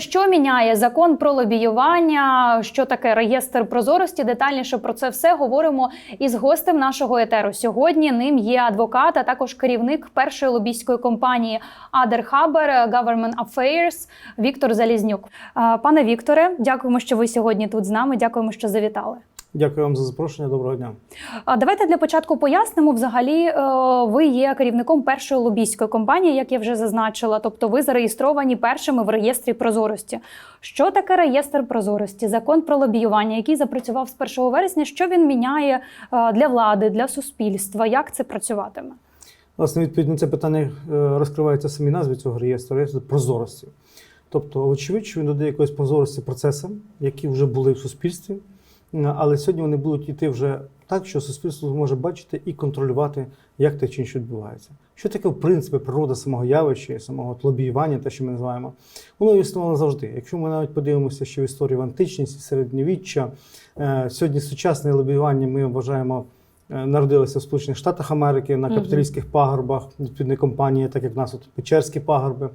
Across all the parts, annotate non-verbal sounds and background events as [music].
Що міняє закон про лобіювання? Що таке реєстр прозорості? Детальніше про це все говоримо із гостем нашого етеру. Сьогодні ним є адвокат, а також керівник першої лобійської компанії Адер Хабер Government Affairs Віктор Залізнюк. Пане Вікторе, дякуємо, що ви сьогодні тут з нами. Дякуємо, що завітали. Дякую вам за запрошення. Доброго дня. А Давайте для початку пояснимо. Взагалі, е, ви є керівником першої лобійської компанії, як я вже зазначила. Тобто, ви зареєстровані першими в реєстрі прозорості. Що таке реєстр прозорості? Закон про лобіювання, який запрацював з 1 вересня. Що він міняє е, для влади, для суспільства? Як це працюватиме? Власне, відповідь на це питання е, розкривається в самій назві цього реєстру реєстру прозорості. Тобто, очевидь, що він додає якоїсь прозорості процесам, які вже були в суспільстві, але сьогодні вони будуть йти вже так, що суспільство зможе бачити і контролювати, як те чи інше відбувається. Що таке, в принципі, природа самого явища, і самого лобіювання, те, що ми називаємо, воно існувало завжди. Якщо ми навіть подивимося, що в історії в античність, середньовіччя, е, сьогодні сучасне лобіювання ми вважаємо. е, Народилися в Сполучених Штатах Америки на капіталістських пагорбах, відповідні компанії, так як в нас от Печерські пагорби.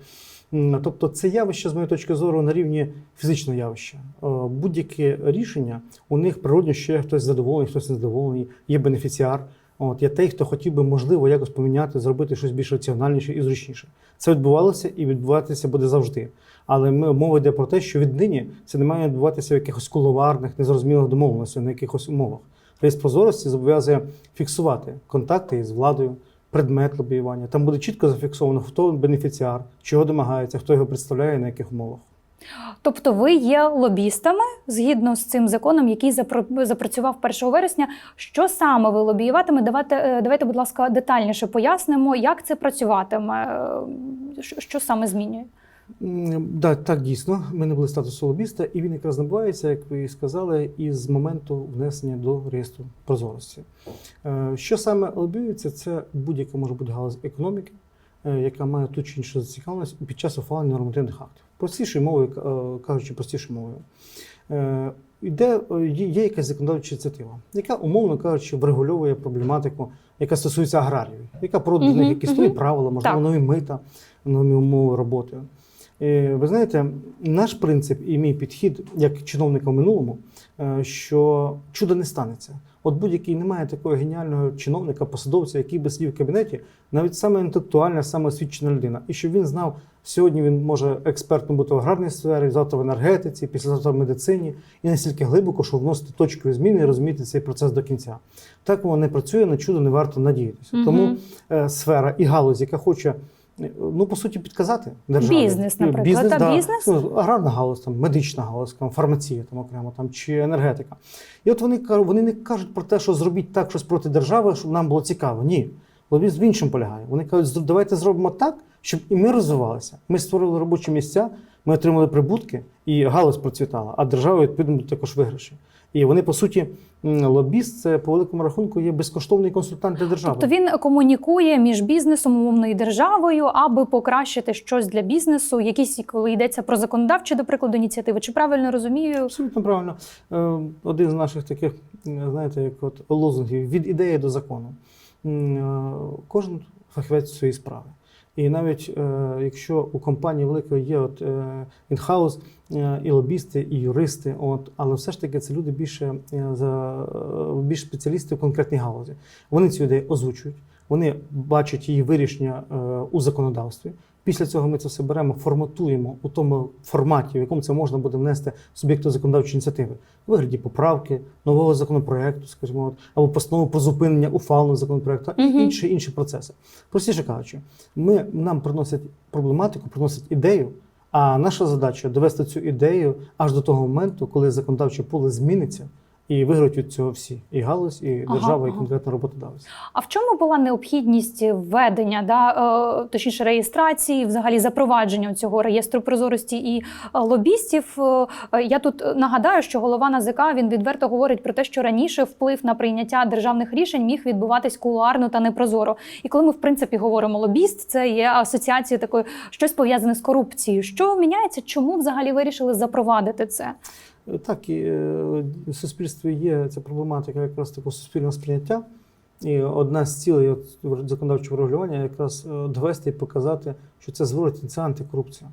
Тобто це явище, з моєї точки зору, на рівні фізичного явища. Е, Будь-яке рішення у них природньо ще хтось задоволений, хтось незадоволений, є бенефіціар. От є той, хто хотів би можливо якось поміняти, зробити щось більш раціональніше і зручніше. Це відбувалося і відбуватися буде завжди. Але ми мова йде про те, що віднині це не має відбуватися в якихось кулуарних, незрозумілих домовленостях, на якихось умовах. Реєстр прозорості зобов'язує фіксувати контакти із владою, предмет лобіювання. Там буде чітко зафіксовано, хто бенефіціар, чого домагається, хто його представляє, на яких умовах. Тобто, ви є лобістами згідно з цим законом, який запрацював 1 вересня. Що саме ви лобіюватиме? Давайте, е, давайте, будь ласка, детальніше пояснимо, як це працюватиме, е, що саме змінює. Да, так дійсно. Ми не були статусу лобіста, і він якраз набувається, як ви і сказали, із моменту внесення до реєстру прозорості. Е, Що саме лобіюється, це будь-яка може бути галузь економіки, е, яка має ту чи іншу зацікавленість під час ухвалення нормативних актів. Простішою мовою е, кажучи, простішою мовою. Е, Іде, е, є якась законодавча ініціатива, яка, умовно кажучи, врегульовує проблематику, яка стосується аграріїв, яка проводить Мгм, них якісь свої мгм. правила, можливо, Так. нові мита, нові умови роботи. Е, Ви знаєте, наш принцип і мій підхід як чиновника в минулому, е, що чудо не станеться. От будь-який немає такого геніального чиновника, посадовця, який би сидів в кабінеті, навіть саме інтелектуальна, саме освічена людина. І щоб він знав, сьогодні він може експертом бути в аграрній сфері, завтра в енергетиці, післязавтра в медицині, і настільки глибоко, що вносити точкові зміни і розуміти цей процес до кінця. Так воно не працює, на чудо не варто надіятися. Мгм. Тому е, сфера і галузь, яка хоче. Е, Ну, по суті, підказати державі. Бізнес, наприклад, та да. бізнес? Ну, аграрна галузь, там, медична галузь, там, фармація там, окремо, там, чи енергетика. І от вони, вони не кажуть про те, що зробіть так щось проти держави, щоб нам було цікаво. Ні. Лобізм в іншому полягає. Вони кажуть, «Зро- давайте зробимо так, щоб і ми розвивалися. Ми створили робочі місця, ми отримали прибутки, і галузь процвітала, а держава відповідно також виграші. І вони, по суті, лобіст це по великому рахунку є безкоштовний консультант для держави. Тобто він комунікує між бізнесом умовно і державою, аби покращити щось для бізнесу, якісь коли йдеться про законодавчі, до прикладу, ініціативи. Чи правильно розумію? Абсолютно правильно. Е, Один з наших таких, знаєте, як от лозунгів від ідеї до закону. Е, Кожен фахівець своєї справи. І навіть е, якщо у компанії великої є от е, інхаус, е, і лобісти, і юристи, от, але все ж таки це люди більше е, за е, більш спеціалісти в конкретній галузі. Вони цю ідею озвучують, вони бачать її вирішення е, у законодавстві. Після цього ми це все беремо, форматуємо у тому форматі, в якому це можна буде внести суб'єкту законодавчої ініціативи вигляді поправки, нового законопроекту, скажімо, або постанову про зупинення ухваленого законопроекту, і Мгм. інші інші процеси. Простіше кажучи, ми нам приносять проблематику, приносять ідею. А наша задача довести цю ідею аж до того моменту, коли законодавче поле зміниться, і виграють від цього всі і галузь, і Ага, держава, і конкретно роботодавець. А в чому була необхідність введення, да, е, точніше реєстрації, взагалі запровадження цього реєстру прозорості і е, лобістів? Е, Я тут нагадаю, що голова НАЗК він відверто говорить про те, що раніше вплив на прийняття державних рішень міг відбуватись кулуарно та непрозоро. І коли ми в принципі говоримо лобіст, це є асоціацією такою щось пов'язане з корупцією. Що міняється? Чому взагалі вирішили запровадити це? Так, і е, в суспільстві є ця проблематика якраз такого суспільного сприйняття І одна з цілей законодавчого регулювання якраз е, довести і показати, що це зворотні, це антикорупція.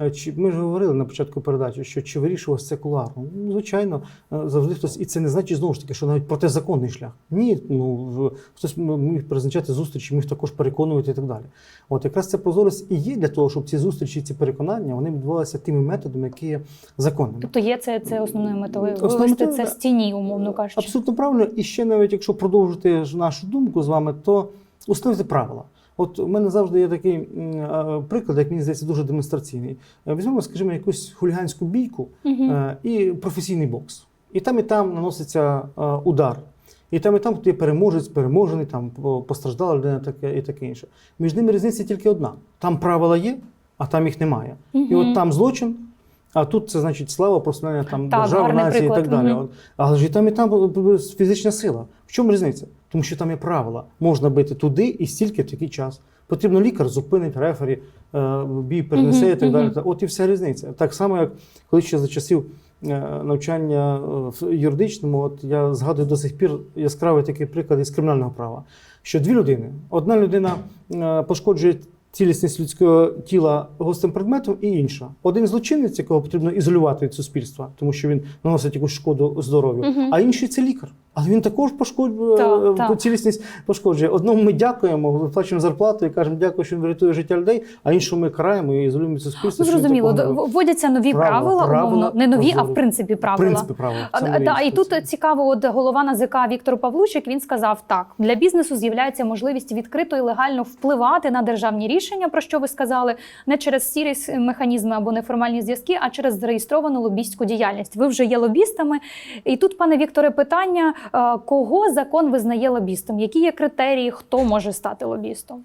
Е, Чи ми ж говорили на початку передачі, що чи вирішувалося це кулуарно? Ну, звичайно, е, завжди хтось, і це не значить знову ж таки, що навіть протизаконний шлях. Ні, ну хтось міг призначати зустрічі, міг також переконувати і так далі. От якраз ця прозорість і є для того, щоб ці зустрічі, ці переконання вони відбувалися тими методами, які є законними. Тобто є це, це основною метою метою, це з тіні, умовно кажучи. Абсолютно правильно. І ще навіть якщо продовжити ж нашу думку з вами, то установити правила. От у мене завжди є такий е, приклад, як мені здається, дуже демонстраційний. Е, Візьмемо, скажімо, якусь хуліганську бійку е, і професійний бокс. І там, і там наноситься удар. І там, і там є переможець, переможений, там постраждала людина таке і таке інше. Між ними різниця тільки одна: там правила є, а там їх немає. І от там злочин, а тут це значить слава, прославлення там Так, держави, нації і приклад. так далі. От. Але ж і там, і там фізична сила. В чому різниця? Тому що там є правила. Можна бити туди і стільки в такий час. Потрібно лікар зупинить рефері, е, бій перенесе і так далі. От і вся різниця. Так само, як коли ще за часів е, навчання в юридичному, от я згадую до сих пір яскравий такий приклад із кримінального права, що дві людини, одна людина е, пошкоджує цілісність людського тіла гостим предметом, і інша. Один злочинець, якого потрібно ізолювати від суспільства, тому що він наносить якусь шкоду здоров'ю, угу. а інший це лікар. Але він також пошкоджує Так, е, так. цілісність пошкоджує. Одному ми дякуємо, виплачуємо зарплату і кажемо, дякую, що він врятує життя людей, а іншому ми караємо і ізолюємо від суспільства. Ну, зрозуміло, вводяться нові Правила, правила, правила умовно, не нові, а в принципі В правила. принципі, правила. А, Це да, нові і тут цікаво, от голова НАЗК Віктор Павлучик він сказав так: для бізнесу з'являється можливість відкрито і легально впливати на державні рішення, про що ви сказали, не через сірі механізми або неформальні зв'язки, а через зареєстровану лобістську діяльність. Ви вже є лобістами. І тут, пане Вікторе, питання: кого закон визнає лобістом? Які є критерії, хто може стати лобістом?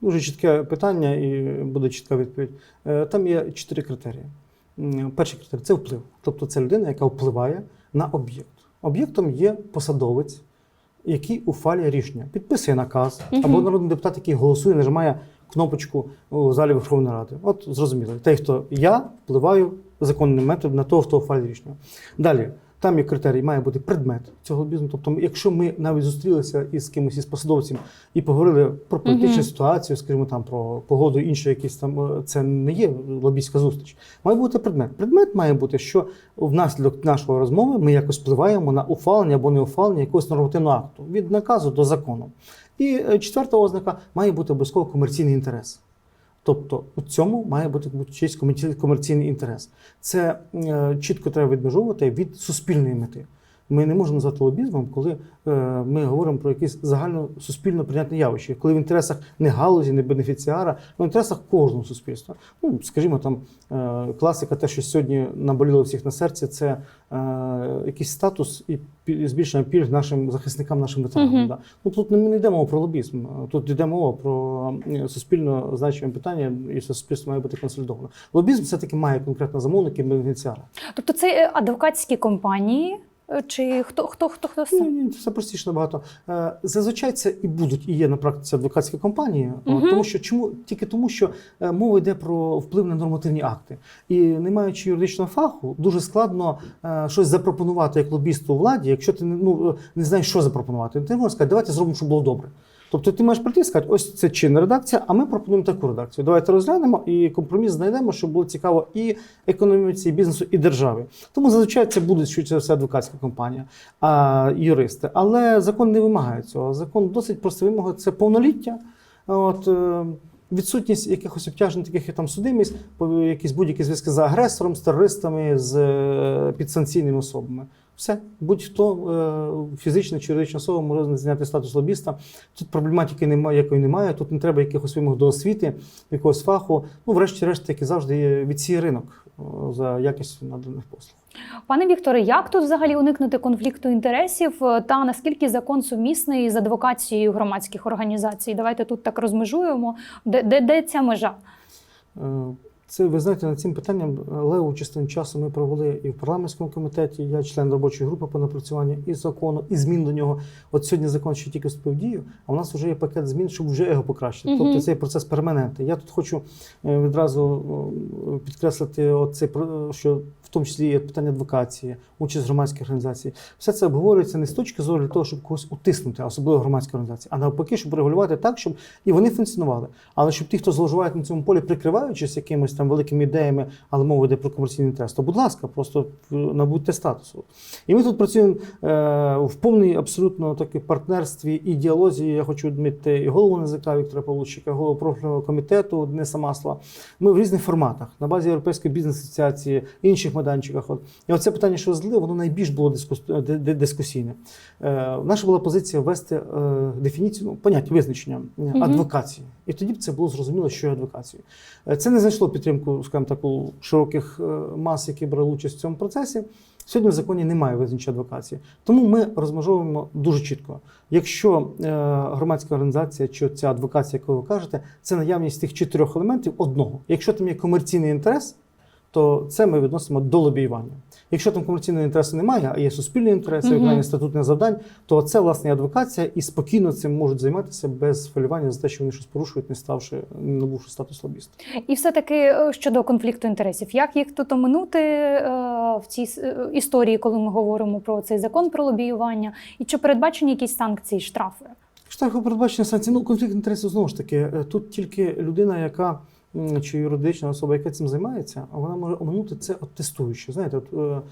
Дуже чітке питання і буде чітка відповідь. Е, Там є чотири критерії. Перший критерій це вплив. Тобто це людина, яка впливає на об'єкт. Об'єктом є посадовець, який ухвалює рішення, підписує наказ, Мгм. або народний депутат, який голосує, нажимає кнопочку у залі Верховної Ради. От зрозуміло. Той, хто я впливаю законним методом на того, хто ухвалює рішення. Далі. Там є критерій, має бути предмет цього бізнесу. Тобто, якщо ми навіть зустрілися із кимось із посадовцем і поговорили про політичну Мгм. ситуацію, скажімо, там про погоду, інше якісь там е, це не є лобійська зустріч. Має бути предмет. Предмет має бути, що внаслідок нашої розмови ми якось впливаємо на ухвалення або не ухвалення якогось нормативного акту від наказу до закону. І е, четверта ознака має бути обов'язково комерційний інтерес. Тобто у цьому має бути чийсь комерці- комерційний інтерес. Це е, чітко треба відмежовувати від суспільної мети. Ми не можемо назвати лобізмом, коли е, ми говоримо про якесь загально суспільно прийнятне явище, коли в інтересах не галузі, не бенефіціара, а в інтересах кожного суспільства. Ну, скажімо, там е, класика, те, що сьогодні наболіло всіх на серці, це е, якийсь статус і збільшення пільг нашим захисникам, нашим ветеранам. Мгм. Да. Ну тут не, не йде мова про лобізм, тут йде мова про суспільно значиме питання, і суспільство має бути консолідовано. Лобізм все-таки має конкретно замовники бенефіціара. Тобто це адвокатські компанії, чи хто хто хто хто Ні, сам? ні, все простіше набагато. Е, Зазвичай це і будуть, і є на практиці адвокатські компанії, угу. Тому що чому тільки тому, що е, мова йде про вплив на нормативні акти. І не маючи юридичного фаху, дуже складно е, щось запропонувати як лобісту владі, якщо ти ну, не знаєш, що запропонувати. Ти можеш сказати, давайте зробимо, щоб було добре. Тобто ти маєш прийти і сказати, ось це чинна редакція, а ми пропонуємо таку редакцію. Давайте розглянемо і компроміс знайдемо, щоб було цікаво і економіці, і бізнесу, і державі. Тому зазвичай це буде швидше за все адвокатська компанія, а юристи. Але закон не вимагає цього. Закон досить простий вимога це повноліття. От, е, Відсутність якихось обтяжень, таких як там судимість, якісь будь-які зв'язки з агресором, з терористами, з е, підсанкційними особами. Все, будь-хто е, фізична чи юридична особа може зняти статус лобіста. Тут проблематики немає, якої немає. Тут не треба якихось вимог до освіти, якогось фаху. Ну, врешті-решт, як і завжди, є відсіє ринок е, за якістю наданих послуг. Пане Вікторе, як тут взагалі уникнути конфлікту інтересів е, та наскільки закон сумісний з адвокацією громадських організацій? Давайте тут так розмежуємо. Де, де, де ця межа? Це ви знаєте, над цим питанням е, леву частину часу ми провели і в парламентському комітеті. Я член робочої групи по напрацюванню і закону, і змін до нього. От сьогодні закон ще тільки вступив дію, а у нас вже є пакет змін, щоб вже його покращити. Тобто цей процес перманентний. Я тут хочу е, відразу е, підкреслити, оцей, що в тому числі є питання адвокації, участь громадських організацій. Все це обговорюється не з точки зору для того, щоб когось утиснути, особливо громадські організації, а навпаки, щоб регулювати так, щоб і вони функціонували. Але щоб ті, хто зловживають на цьому полі, прикриваючись якимись там великими ідеями, але мова йде про комерційний інтерес, то будь ласка, просто е, набудьте статусу. І ми тут працюємо е, в повній абсолютно таки партнерстві і діалозі. Я хочу відмітити і голову НЗК Віктора Павлучика, голову профільного комітету Дениса Масла. Ми в різних форматах на базі Європейської бізнес-асоціації, інших майданчиках. От. І оце питання, що злив, воно найбільш було ди- дискусійне. Е, наша була позиція ввести е, дефініцію, ну, поняття визначення е, адвокації. І тоді б це було зрозуміло, що є адвокацією. Е, Це не знайшло підтримку, скажімо так, широких е, мас, які брали участь в цьому процесі. Сьогодні в законі немає визначення адвокації. Тому ми розмежовуємо дуже чітко. Якщо е, громадська організація чи ця адвокація, яку ви кажете, це наявність тих чотирьох елементів одного. Якщо там є комерційний інтерес, то це ми відносимо до лобіювання. Якщо там комерційного інтересу немає, а є суспільний інтерес, Мгм. виконання статутних завдань, то це власне адвокація, і спокійно цим можуть займатися без хвилювання за те, що вони щось порушують, не ставши не набувши статус лобіста. І все-таки е, щодо конфлікту інтересів, як їх тут оминути е, в цій е, історії, коли ми говоримо про цей закон про лобіювання, і чи передбачені якісь санкції, штрафи? Штрафи передбачені санкції. Ну, конфлікт інтересів знову ж таки. Тут тільки людина, яка чи юридична особа, яка цим займається, вона може оминути це от тестуючи. Знаєте, от,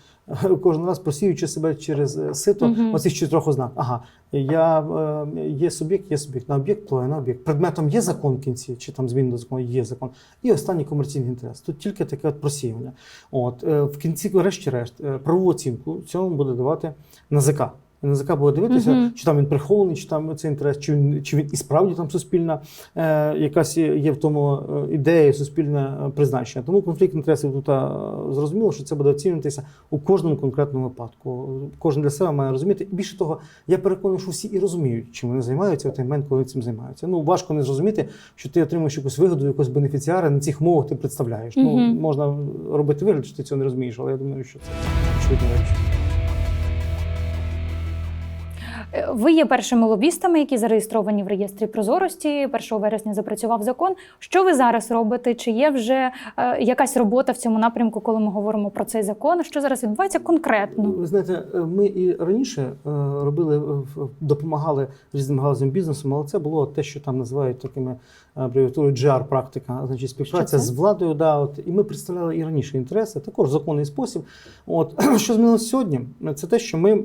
е, [laughs] кожен раз просіюючи себе через е, сито Мгм. оцих чотирьох ознак. Ага, я е, є суб'єкт, є суб'єкт. На об'єкт впливає на об'єкт. Предметом є закон в кінці, чи там змін до закону є закон. І останній комерційний інтерес. Тут тільки таке от просіювання. От е, в кінці, врешті-решт, е, правову оцінку цьому буде давати НАЗК. І НАЗК буде дивитися, Мгм. чи там він прихований, чи там цей інтерес, чи він, чи він і справді там суспільна е, якась є в тому е, ідея, суспільне е, призначення. Тому конфлікт інтересів тут е, зрозуміло, що це буде оцінюватися у кожному конкретному випадку. Кожен для себе має розуміти. І більше того, я переконаний, що всі і розуміють, чим вони займаються в той момент, коли цим займаються. Ну важко не зрозуміти, що ти отримуєш якусь вигоду, якогось бенефіціара на цих мовах ти представляєш. Ну можна робити вигляд, що ти цього не розумієш, але я думаю, що це очевидна річ. Ви є першими лобістами, які зареєстровані в реєстрі прозорості. 1 вересня запрацював закон. Що ви зараз робите? Чи є вже е, якась робота в цьому напрямку, коли ми говоримо про цей закон? Що зараз відбувається конкретно? Ви знаєте, е, ми і раніше е, робили, е, допомагали різним галузям бізнесу, але це було те, що там називають такими е, абревіатурою GR-практика, значить співпраця з владою. Да, от, і ми представляли і раніше інтереси, також законний спосіб. От [clears throat] що змінилося сьогодні? Це те, що ми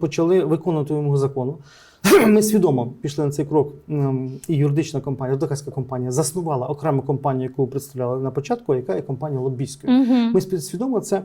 почали виконувати вимогу закону. [clears throat] Ми свідомо пішли на цей крок, і юридична компанія, адвокатська компанія заснувала окрему компанію, яку представляли на початку, яка є компанія лобійською. Угу. Ми свідомо це е,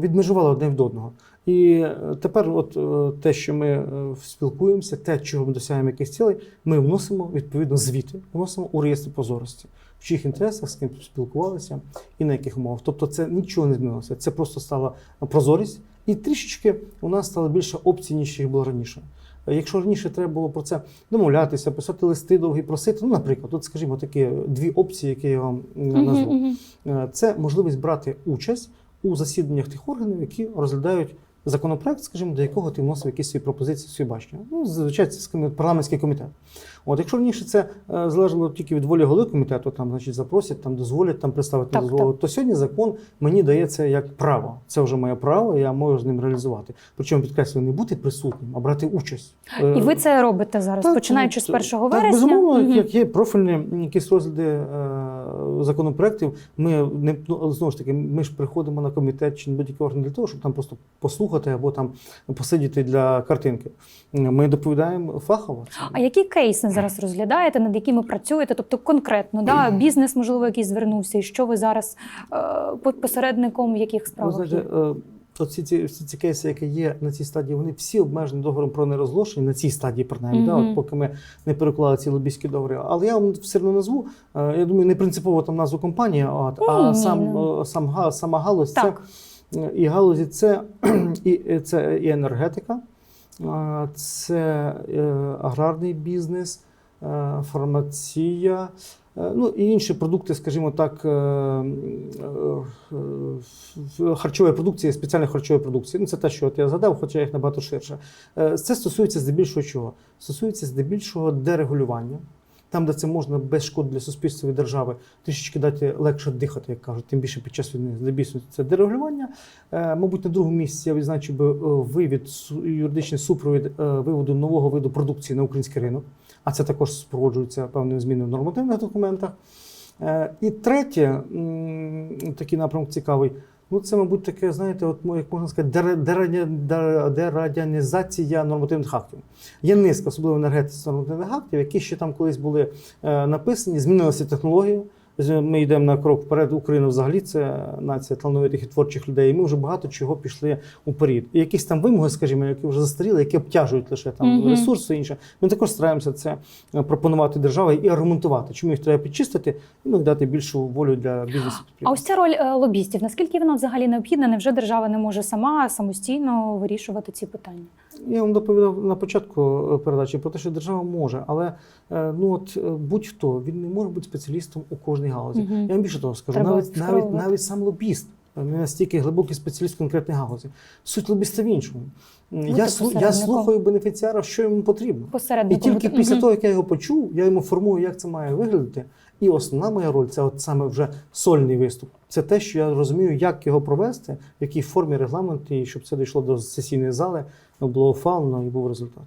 відмежували одне від одного. І е, тепер, от е, те, що ми е, спілкуємося, те, чого ми досягаємо якихось цілей, ми вносимо відповідно звіти, вносимо у реєстр прозорості, в чиїх інтересах з ким спілкувалися і на яких умовах. Тобто, це нічого не змінилося. Це просто стала прозорість, і трішечки у нас стало більше опцій, ніж їх було раніше. Якщо раніше треба було про це домовлятися, писати листи довгі, просити, ну, наприклад, от, скажімо, такі дві опції, які я вам назву. Це можливість брати участь у засіданнях тих органів, які розглядають законопроект, скажімо, до якого ти вносив якісь свої пропозиції, свої бачення. Ну, зазвичай це скажімо, парламентський комітет. От якщо раніше це е, залежало тільки від волі голови комітету, там, значить, запросять, там дозволять там представити Так, дозволу, то сьогодні закон мені дає це як право. Це вже моє право, я можу з ним реалізувати. Причому підкреслюю, не бути присутнім, а брати участь. І ви це робите зараз, Так, починаючи з ну, 1 так, вересня. безумовно, Мгм. як є профільні якісь розгляди е, законопроєктів, ми не ну, знову ж таки, ми ж приходимо на комітет чи на будь-який орган для того, щоб там просто послухати або там посидіти для картинки. Ми доповідаємо фахово. А які кейси зараз розглядаєте, над якими працюєте? Тобто конкретно, да, [clears throat] бізнес, можливо, який звернувся, і що ви зараз е, посередником в яких Ви справах? Оці ці, всі ці кейси, які є на цій стадії, вони всі обмежені договором про нерозголошення, на цій стадії, принаймні, да, от поки ми не переклали ці лобійські договори. Але я вам все одно назву. е, Я думаю, не принципово там назву компанії, от, Ні, а сам, ну. сам, сама галузь Так. це і галузі це [clears throat] і, це і енергетика, це е, аграрний бізнес, е, фармація. Е, Ну і інші продукти, скажімо так, е, е, харчової продукції, спеціальної харчової продукції. Ну, це те, що от я згадав, хоча їх набагато ширше. Це стосується здебільшого чого? Стосується здебільшого дерегулювання. Там, де це можна без шкод для суспільства і держави, трішечки дати легше дихати, як кажуть, тим більше під час війни. Здебільшого це дерегулювання. Мабуть, на другому місці я відзначив би вивід юридичний супровід виводу нового виду продукції на український ринок, а це також супроводжується певними змінами в нормативних документах. Е, І третє, такий напрямок цікавий. Ну, це, мабуть, таке, знаєте, от як можна сказати, дерадянізація нормативних актів. Є низка, особливо енергетиці нормативних актів, які ще там колись були е, написані, змінилися технології. Ми йдемо на крок вперед. Україна взагалі це нація талановитих і творчих людей. І ми вже багато чого пішли уперед. І якісь там вимоги, скажімо, які вже застаріли, які обтяжують лише там Мгм. ресурси і інше. Ми також стараємося це е, пропонувати державі і аргументувати, чому їх треба підчистити, і ну, і дати більшу волю для бізнесу. А ось ця роль е, лобістів, наскільки вона взагалі необхідна? Невже держава не може сама самостійно вирішувати ці питання? Я вам доповідав на початку е, передачі про те, що держава може, але ну от будь-хто він не може бути спеціалістом у кожній галузі. Мгм. Я вам більше того скажу, Треба навіть, навіть, навіть сам лобіст не настільки глибокий спеціаліст в конкретній галузі. Суть лобіста в іншому. Бути Я, я слухаю бенефіціара, що йому потрібно. І тільки бути. після того, як я його почув, я йому формую, як це має виглядати. І основна моя роль це от саме вже сольний виступ. Це те, що я розумію, як його провести, в якій формі регламент, і щоб це дійшло до сесійної зали, було ухвалено і був результат.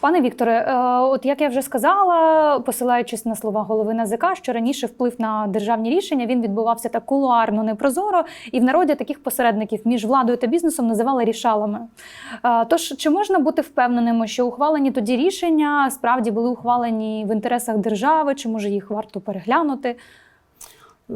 Пане Вікторе, е, от як я вже сказала, посилаючись на слова голови НАЗК, що раніше вплив на державні рішення він відбувався так кулуарно, непрозоро, і в народі таких посередників між владою та бізнесом називали рішалами. Е, Тож чи можна бути впевненими, що ухвалені тоді рішення справді були ухвалені в інтересах держави, чи може їх варто переглянути? Е,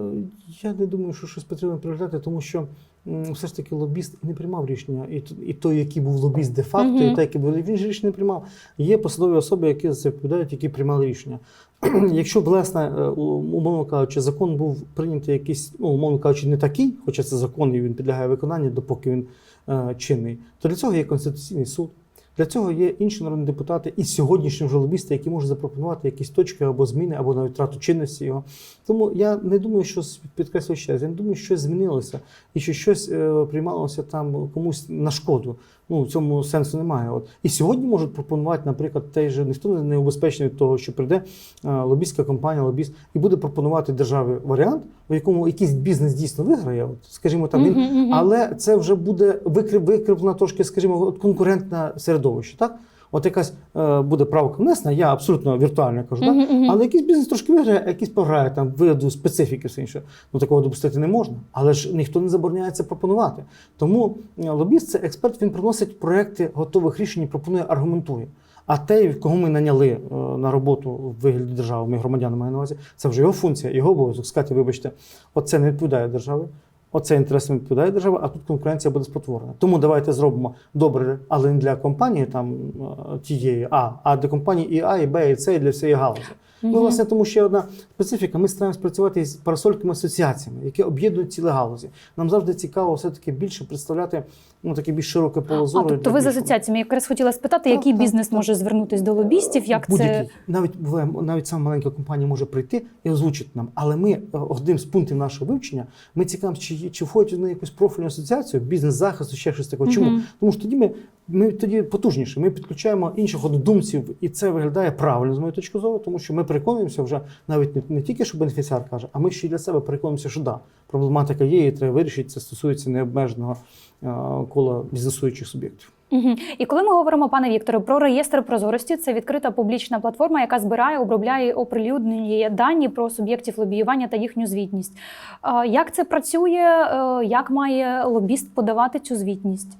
Я не думаю, що щось потрібно переглядати, тому що все ж таки лобіст не приймав рішення. І, і той, який був лобіст де-факто, Мгм. і той, який був, він ж рішення не приймав. Є посадові особи, які за це відповідають, які приймали рішення. [clears throat] Якщо б, власне, е, умовно кажучи, закон був прийнятий якийсь, ну, умовно кажучи, не такий, хоча це закон і він підлягає виконанню, допоки він е, чинний, то для цього є Конституційний суд. Для цього є інші народні депутати і сьогоднішні вже лобісти, які можуть запропонувати якісь точки або зміни, або навіть втрату чинності його. Тому я не думаю, що підкреслюю ще раз, я не думаю, що щось змінилося і що щось е, приймалося там комусь на шкоду. Ну в цьому сенсу немає. От і сьогодні можуть пропонувати, наприклад, той же ніхто не убезпечений від того, що прийде е, лобістська компанія, лобіст, і буде пропонувати державі варіант, у якому якийсь бізнес дійсно виграє. От, скажімо так, він але це вже буде викрив, трошки, скажімо, конкурентне середовище. Так? От якась е, буде правка внесена, я абсолютно віртуально кажу, так? Але якийсь бізнес трошки виграє, якийсь програє там вигляду специфіки, все інше. Ну такого допустити не можна. Але ж ніхто не забороняє це пропонувати. Тому е, лобіст це експерт, він приносить проекти готових рішень, і пропонує, аргументує. А те, кого ми наняли е, на роботу в вигляді держави, ми громадяни маю на увазі, це вже його функція, його обов'язок. Сказати, вибачте, оце не відповідає державі. Оце інтерес відповідає держава, а тут конкуренція буде спотворена. Тому давайте зробимо добре, але не для компанії там е, тієї А, а для компанії і А, і Б, і С, і для всієї галузі. Ну, власне, тому ще одна специфіка. Ми стараємося працювати з парасолькими асоціаціями, які об'єднують цілі галузі. Нам завжди цікаво все-таки більше представляти ну, таке більш широке поле А тобто ви з асоціаціями якраз хотіла спитати, Так, який так, бізнес так. може звернутися до лобістів, як це навіть буває, навіть сама маленька компанія може прийти і озвучити нам. Але ми е, одним з пунктів нашого вивчення ми цікавимося, чи, чи входять в якусь профільну асоціацію, бізнес захисту, ще щось такого. Чому? Тому що тоді ми, ми тоді потужніше. Ми підключаємо інших однодумців, і це виглядає правильно з моєї точки зору, тому що ми переконуємося вже навіть не, не тільки, що бенефіціар каже, а ми ще й для себе переконуємося, що да, проблематика є, і треба вирішити. Це стосується необмеженого е, кола бізнесуючих суб'єктів. Мгм. І коли ми говоримо, пане Вікторе, про реєстр прозорості, це відкрита публічна платформа, яка збирає, обробляє, і оприлюднює дані про суб'єктів лобіювання та їхню звітність. Як це працює? Е, Як має лобіст подавати цю звітність?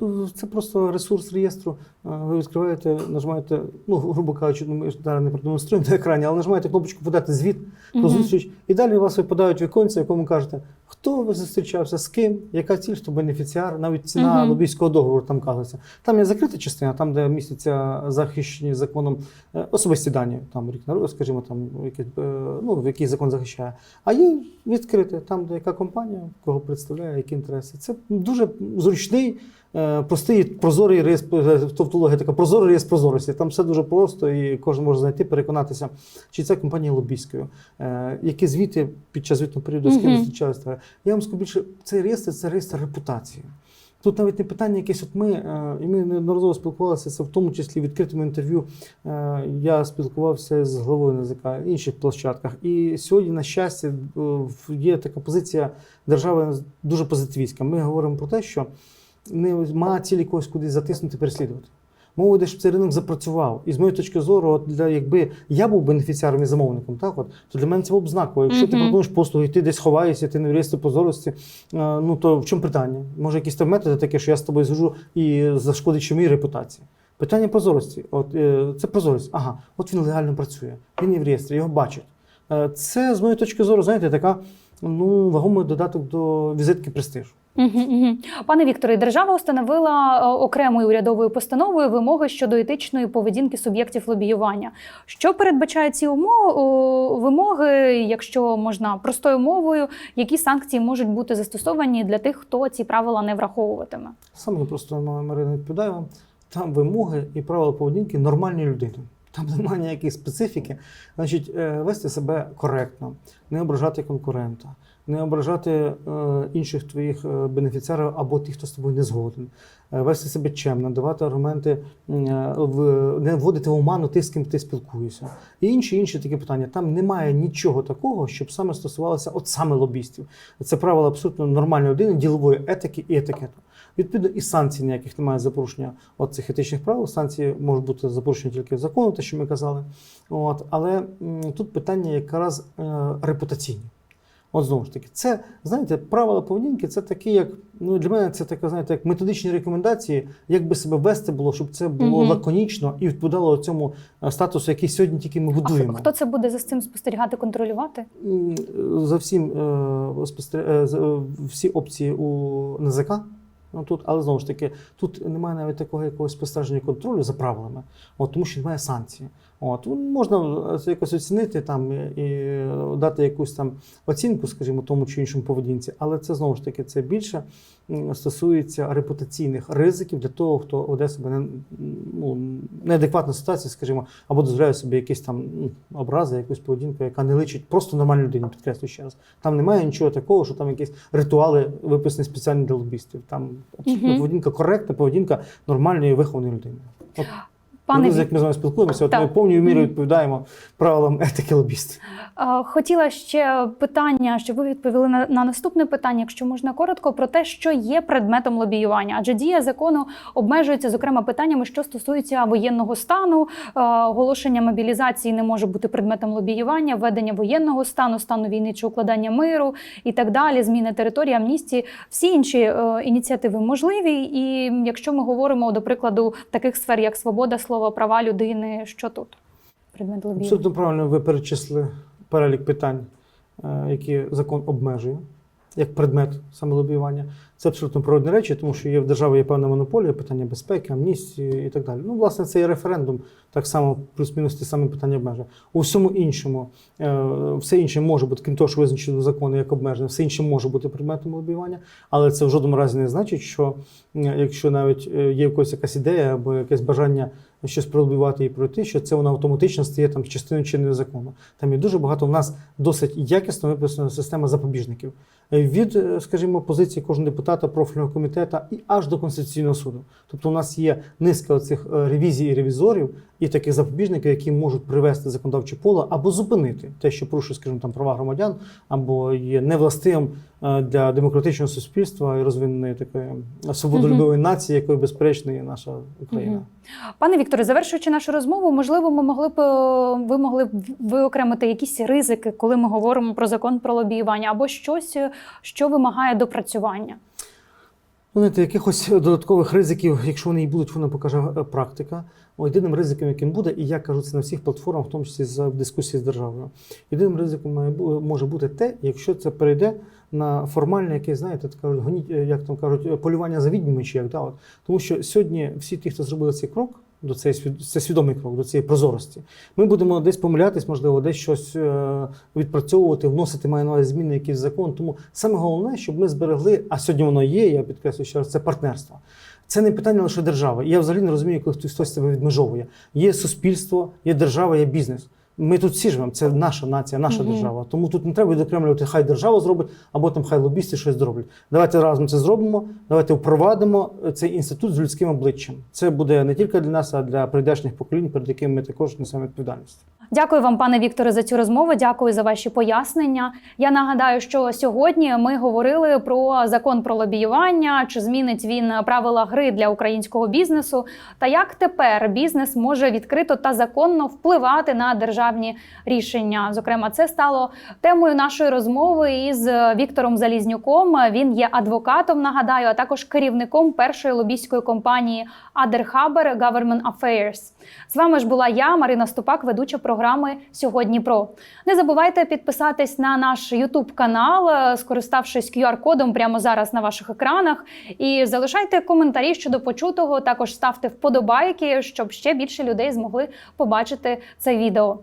Ну, Це просто ресурс реєстру. Ви відкриваєте, нажимаєте, ну, грубо кажучи, ну, ми зараз не продемонструємо на екрані, але нажимаєте кнопочку подати звіт про Мгм. зустріч, і далі у вас випадають віконці, в якому кажете, хто ви зустрічався, з ким, яка ціль, хто бенефіціар, навіть ціна Мгм. лобійського договору там кажеться. Там є закрита частина, там, де містяться захищені законом е, особисті дані, там рік народу, скажімо, там якийсь, е, ну, який закон захищає. А є відкрите, там, де яка компанія, кого представляє, які інтереси. Це дуже зручний, простий прозорий реєстр, е, тавтологія така прозорий реєстр прозорості. Там все дуже просто, і кожен може знайти, переконатися, чи це компанія лобійською, е, які звіти під час звітного періоду з ким Мгм. зустрічалися. Я вам скажу більше, цей реєстр це реєстр репутації. Тут навіть не питання якесь, от ми, е, і ми неодноразово спілкувалися, це в тому числі в відкритому інтерв'ю. е, Я спілкувався з головою НАЗК, інших площадках. І сьогодні, на щастя, е, є така позиція держави дуже позитивістська. Ми говоримо про те, що не має цілі когось кудись затиснути, переслідувати. Мова йде, щоб цей ринок запрацював. І з моєї точки зору, от для якби я був бенефіціаром і замовником, так от то для мене це було б знаково. Якщо ти Мгм. пропонуєш послуги, ти десь ховаєшся, ти не в реєстрі позорості, е, ну то в чому питання? Може, якісь там методи таке, що я з тобою зв'яжу і зашкодить ще моїй репутації. Питання прозорості. От е, це прозорість. Ага, от він легально працює, він є в реєстрі, його бачать. Е, Це, з моєї точки зору, знаєте, така ну, вагомий додаток до візитки престижу. Пане Вікторе, держава установила е, окремою урядовою постановою вимоги щодо етичної поведінки суб'єктів лобіювання. Що передбачає ці умови, вимоги, якщо можна простою мовою, які санкції можуть бути застосовані для тих, хто ці правила не враховуватиме? Саме просто Марина відповідаю вам. Там вимоги і правила поведінки нормальної людини. Там немає ніякої специфіки. Значить, е, вести себе коректно, не ображати конкурента, не ображати е, інших твоїх е, бенефіціарів або тих, хто з тобою не згоден. Е, Вести себе чемно, давати аргументи, не вводити в оману тих, з ким ти спілкуєшся. І інші інші такі питання. Там немає нічого такого, щоб саме стосувалося от саме лобістів. Це правила абсолютно нормальної людини, ділової етики і етикету. Відповідно, і санкцій ніяких немає за порушення цих етичних правил. Санкції можуть бути за порушення тільки закону, те, що ми казали. От, але тут питання якраз репутаційні. От знову ж таки, це знаєте, правила поведінки це такі, як ну для мене це така, знаєте, як методичні рекомендації, як би себе вести було, щоб це було угу. лаконічно і відповідало цьому е, статусу, який сьогодні тільки ми А хто це буде за цим спостерігати, контролювати? За всім е, спостер- е, е, всі опції у НЗК. Ну, тут, але знову ж таки, тут немає навіть такого якогось спостереження контролю за правилами, от, тому що немає санкцій. От, ну, можна це якось оцінити там, і, дати якусь там оцінку, скажімо, тому чи іншому поведінці, але це знову ж таки це більше стосується репутаційних ризиків для того, хто веде себе не, ну, неадекватну ситуацію, скажімо, або дозволяє собі якісь там образи, якусь поведінку, яка не личить просто нормальну людину, підкреслюю ще раз. Там немає нічого такого, що там якісь ритуали виписані спеціально для лобістів. Там абсолютно Мгм. поведінка коректна, поведінка нормальної вихованої людини. От, Пане Пане... Як ми з вами спілкуємося, от ми повною мірою відповідаємо правилам етики лобістів. Е, Хотіла ще питання, щоб ви відповіли на, на наступне питання, якщо можна коротко, про те, що є предметом лобіювання. Адже дія закону обмежується зокрема питаннями, що стосуються воєнного стану, оголошення мобілізації не може бути предметом лобіювання, введення воєнного стану, стану війни чи укладання миру і так далі, зміни території, амністії. Всі інші е, ініціативи можливі. І якщо ми говоримо до прикладу таких сфер, як свобода слова, права людини, що тут? Предмет лобіювання. Абсолютно правильно ви перечислили перелік питань, е, які закон обмежує як предмет саме лобіювання. Це абсолютно природні речі, тому що є в державі є певна монополія, питання безпеки, амністії і так далі. Ну, власне, це і референдум, так само плюс-мінус ті самі питання обмежує. У всьому іншому, е, все інше може бути, крім того, що визначено закону як обмеження, все інше може бути предметом лобіювання, але це в жодному разі не значить, що якщо навіть е, є когось якась ідея або якесь бажання щось пролобіювати і пройти, що це воно автоматично стає там частиною чинного закону. Там є дуже багато. У нас досить якісно виписана система запобіжників Е, від, е, скажімо, позиції кожного депутата профільного комітету і аж до конституційного суду. Тобто, у нас є низка цих ревізій і ревізорів і таких запобіжників, які можуть привести законодавче поле або зупинити те, що порушує, скажімо, там права громадян, або є невластивим е, для демократичного суспільства і розвиненої такої свободолюбивої нації, якою безперечно є наша Україна. Пане Вікторе, завершуючи нашу розмову, можливо, ми могли б е, ви могли б виокремити якісь ризики, коли ми говоримо про закон про лобіювання, або щось, е, що вимагає допрацювання. Ну, знаєте, якихось додаткових ризиків, якщо вони і будуть, воно покаже е, практика. Єдиним ризиком, яким буде, і я кажу це на всіх платформах, в тому числі за дискусії з державою. Єдиним ризиком має може бути те, якщо це перейде на формальне якесь, знаєте, кажуть, як там кажуть, полювання за відьмами чи як да, от. Тому що сьогодні всі ті, хто зробили цей крок, до цієї це свідомий крок до цієї прозорості. Ми будемо десь помилятись, можливо, десь щось е, відпрацьовувати, вносити має на увазі зміни якісь закон. Тому саме головне, щоб ми зберегли, а сьогодні воно є, я підкреслюю ще раз, це партнерство. Це не питання лише держави. Я взагалі не розумію, коли хтось себе відмежовує. Є суспільство, є держава, є бізнес. Ми тут всі живемо, це наша нація, наша Мгм. держава. Тому тут не треба відокремлювати, хай держава зробить, або там хай лобісти щось зроблять. Давайте разом це зробимо. Давайте впровадимо цей інститут з людським обличчям. Це буде не тільки для нас, а для прийдешніх поколінь, перед якими ми також несемо відповідальність. Дякую вам, пане Вікторе, за цю розмову. Дякую за ваші пояснення. Я нагадаю, що сьогодні ми говорили про закон про лобіювання, чи змінить він правила гри для українського бізнесу, та як тепер бізнес може відкрито та законно впливати на державні рішення. Зокрема, це стало темою нашої розмови із Віктором Залізнюком. Він є адвокатом, нагадаю, а також керівником першої лобійської компанії Adderhaber Government Affairs. З вами ж була я, Марина Ступак, ведуча програми Сьогодні Про. Не забувайте підписатись на наш YouTube канал, е, скориставшись QR-кодом прямо зараз на ваших екранах. І залишайте коментарі щодо почутого. Також ставте вподобайки, щоб ще більше людей змогли побачити це відео.